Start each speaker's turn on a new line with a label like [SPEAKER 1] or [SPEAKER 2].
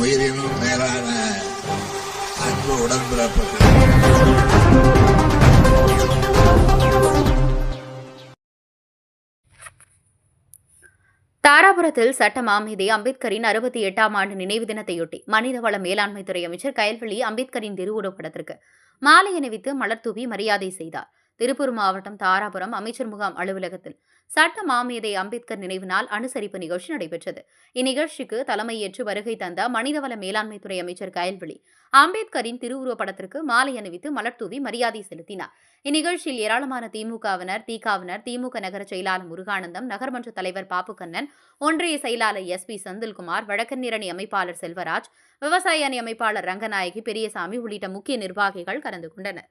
[SPEAKER 1] உயிரினும் மேலான அன்பு உடன்பிறப்புகள்.
[SPEAKER 2] தாராபுரத்தில் சட்ட மாமேதை அம்பேத்கரின் அறுபத்தி எட்டாம் ஆண்டு நினைவு தினத்தையொட்டி மனிதவள மேலாண்மைத்துறை அமைச்சர் கயல்வெளி அம்பேத்கரின் திருவுருவப்படத்திற்கு மாலை அணிவித்து மலர் தூவி மரியாதை செய்தார். திருப்பூர் மாவட்டம் தாராபுரம் அமைச்சர் முகாம் அலுவலகத்தில் சட்ட மாமேதை அம்பேத்கர் நினைவு நாள் அனுசரிப்பு நிகழ்ச்சி நடைபெற்றது. இந்நிகழ்ச்சிக்கு தலைமையேற்று வருகை தந்த மனிதவள மேலாண்மைத்துறை அமைச்சர் கயல்விழி அம்பேத்கரின் திருவுருவப்படத்திற்கு மாலை அணிவித்து மலர் தூவி மரியாதை செலுத்தினார். இந்நிகழ்ச்சியில் ஏராளமான திமுகவினர் திகாவினர் திமுக நகர செயலாளர் முருகானந்தம் நகர்மன்ற தலைவர் பாப்புக்கண்ணன் ஒன்றிய செயலாளர் எஸ் பி செந்தில்குமார் வழக்கறிஞர் அணி அமைப்பாளர் செல்வராஜ் விவசாய அணி அமைப்பாளர் ரங்கநாயகி பெரியசாமி உள்ளிட்ட முக்கிய நிர்வாகிகள் கலந்து கொண்டனர்.